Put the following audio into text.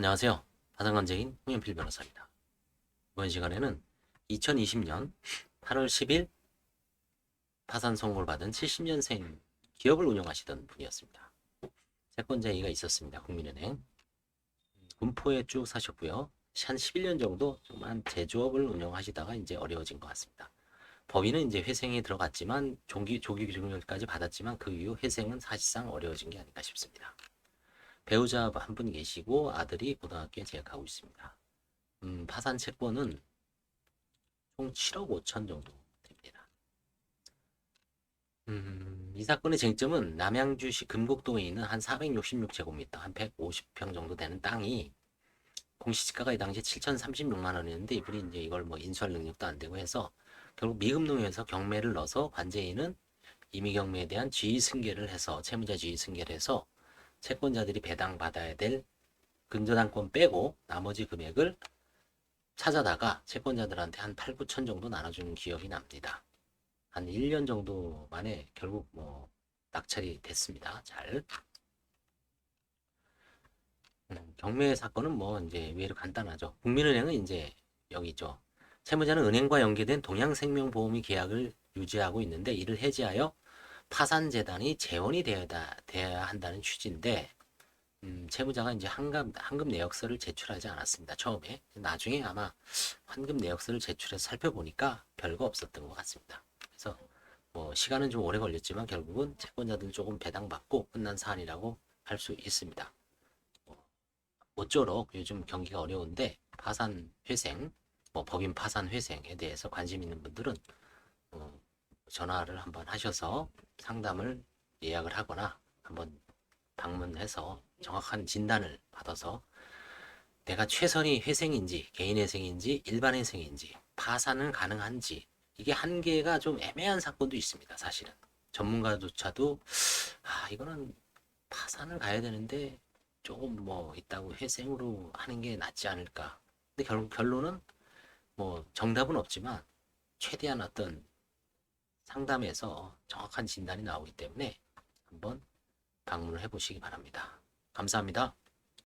안녕하세요. 파산관제인 홍현필 변호사입니다. 이번 시간에는 2020년 8월 10일 파산 선고를 받은 70년생 기업을 운영하시던 분이었습니다. 채권자이가 있었습니다. 국민은행. 군포에 쭉 사셨고요. 한 11년 정도 정말 제조업을 운영하시다가 이제 어려워진 것 같습니다. 법인은 이제 회생에 들어갔지만 조기 조기 금융까지 받았지만 그 이후 회생은 사실상 어려워진 게 아닌가 싶습니다. 배우자 한 분 계시고 아들이 고등학교에 재학하고 있습니다. 음, 파산 채권은 총 7억 5천 정도 됩니다. 음, 이 사건의 쟁점은 남양주시 금곡동에 있는 한 466제곱미터, 한 150평 정도 되는 땅이 공시지가가 이 당시에 7,036만 원이었는데 이분이 이제 이걸 뭐 인수할 능력도 안 되고 해서 결국 미금농에서 경매를 넣어서 관제인은 임의경매에 대한 지위 승계를 해서 채무자 지위 승계를 해서 채권자들이 배당받아야 될 근저당권 빼고 나머지 금액을 찾아다가 채권자들한테 한 8, 9천 정도 나눠주는 기업이 납니다. 한 1년 정도 만에 결국 뭐 낙찰이 됐습니다. 잘. 음, 경매 사건은 뭐 이제 의외로 간단하죠. 국민은행은 이제 여기 있죠. 채무자는 은행과 연계된 동양생명보험이 계약을 유지하고 있는데 이를 해지하여 파산 재단이 재원이 되어야, 되어야 한다는 취지인데 음, 채무자가 이제 환급, 환급 내역서를 제출하지 않았습니다. 처음에. 나중에 아마 환급 내역서를 제출해서 살펴보니까 별거 없었던 것 같습니다. 그래서 뭐 시간은 좀 오래 걸렸지만 결국은 채권자들 조금 배당받고 끝난 사안이라고 할 수 있습니다. 뭐, 모쪼록 요즘 경기가 어려운데 파산 회생, 뭐 법인 파산 회생에 대해서 관심 있는 분들은 어, 전화를 한번 하셔서 상담을 예약을 하거나 한번 방문해서 정확한 진단을 받아서 내가 최선이 회생인지 개인 회생인지 일반 회생인지 파산은 가능한지 이게 한계가 좀 애매한 사건도 있습니다 사실은. 전문가조차도 아 이거는 파산을 가야 되는데 조금 뭐 있다고 회생으로 하는 게 낫지 않을까. 근데 결국 결론은 뭐 정답은 없지만 최대한 어떤 상담에서 정확한 진단이 나오기 때문에 한번 방문을 해보시기 바랍니다. 감사합니다.